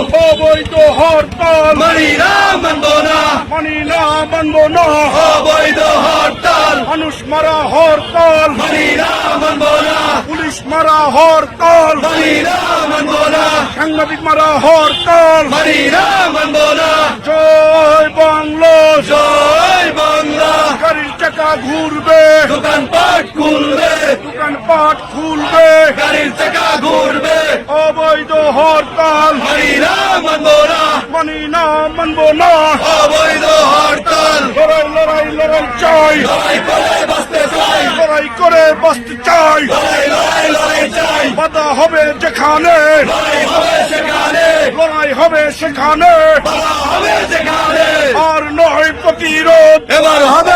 অবৈধ হরতাল। মানি না মানব না। মানি না মানব না। অবৈধ হরতাল। মানুষ মারা হরতাল। মানি না মানব না। পুলিশ মারা হরতাল। মানি না মানব না। সাংবাদিক মারা হরতাল। মানি না মানব না। জয় বাংলা। জয় বাংলা। গাড়ির চাকা ঘুরবে। দোকানপাট খুলবে। দোকানপাট খুলবে। গাড়ির চাকা ঘুরবে। অবৈধ হরতাল মানি না মানব না মানি না মানব না। অবৈধ হরতাল। লড়াই লড়াই লড়াই চাই। লড়াই করে বাঁচতে চাই। লড়াই করে বাঁচতে চাই। লড়াই লড়াই লড়াই চাই। বাধা হবে যেখানে। লড়াই হবে সেখানে। লড়াই হবে সেখানে। হবে সেখানে। আর নয় প্রতিরোধ। এবার হবে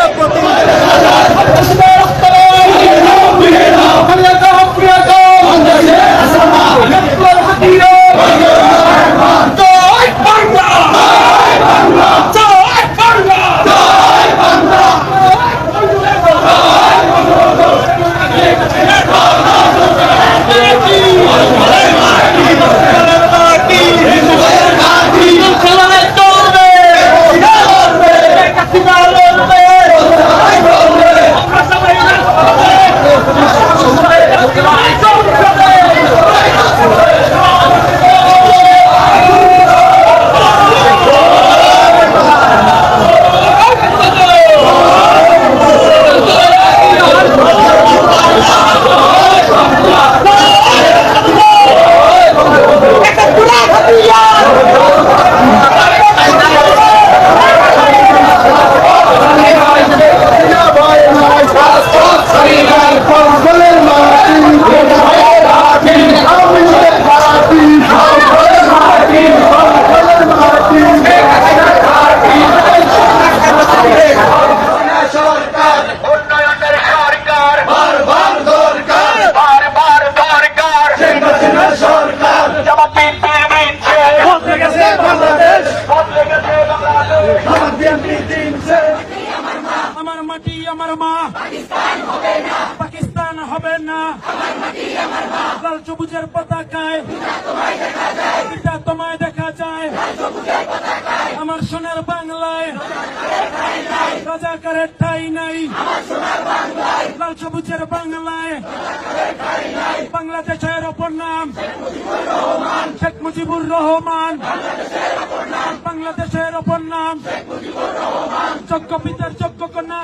মাটি আমার মা। পাকিস্তান হবে না। লাল সবুজের পতাকায়। এটা তোমায় দেখা যায়। আমার সোনার বাংলায়। রাজাকারের ঠাই নাই। লাল সবুজের বাংলায় বাংলাদেশের অপর নাম শেখ মুজিবুর রহমান বাংলাদেশের অপর নাম যোগ্য পিতার যোগ্য কন্যা